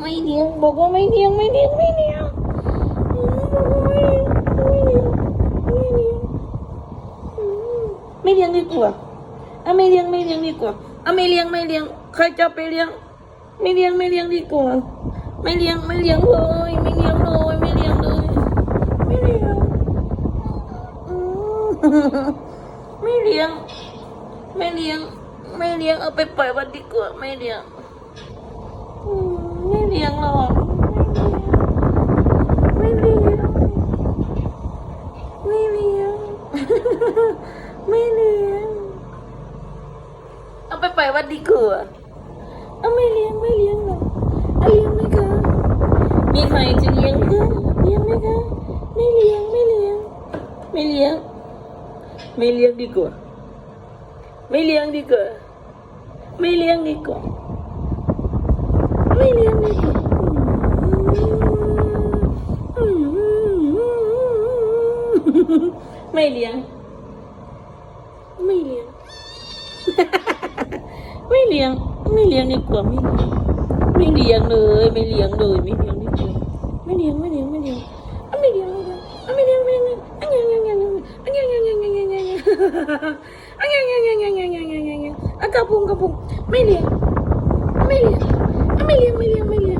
ไม่เลี้ยงบอกว่าไม่เลี้ยงไม่เลี้ยงไม่เลี้ยงอืมบอกว่าไม่เลี้ยงไม่เลี้ยงอืมไม่เลี้ยงดีกว่าเอาไม่เลี้ยงไม่เลี้ยงดีกว่าเอาไม่เลี้ยงไม่เลี้ยงใครจะไปเลี้ยง ไม่เลี้ยงไม่เลี้ยงดีกว่าไม่เลี้ยงไม่เลี้ยงเลยไม่เลี้ยงเลยไม่เลี้ยงเลยไม่เลี้ยงอืมไม่เลี้ยงไม่เลี้ยงไม่เลี้ยงเอาไปปล่อยวัดดีกว่าไม่เลี้ยง เลี้ยงหรอกไม่เลี้ยงไม่เลี้ยงไม่เลี้ยงเอาไปปล่อยวัดดีกว่าเอาไม่เลี้ยงไม่เลี้ยงหรอกเอาเลี้ยงไหมคะมีใครจะเลี้ยงคะเลี้ยงไหมคะไม่เลี้ยงไม่เลี้ยงไม่เลี้ยงไม่เลี้ยงดีกว่าไม่เลี้ยงดีกว่าไม่เลี้ยงดีกว่า ไม่เลี้ยงดีกว่าอืมไม่เลี้ยง ไม่เลี้ยง ไม่เลี้ยง ไม่เลี้ยงดีกว่าไม่เลี้ยงไม่เลี้ยงเลย ไม่เลี้ยงเลยไม่เลี้ยงดีกว่าไม่เลี้ยงไม่เลี้ยงไม่เลี้ยงอะไม่เลี้ยงไม่เลี้ยงอะไม่เลี้ยงไม่เลี้ยงอะยังยังยังยังอะยังยังยังยังยังยังอะยังยังยังยังยังยังยังยังยังอะกระพุงกระพุงไม่เลี้ยงไม่เลี้ยง million, million, million.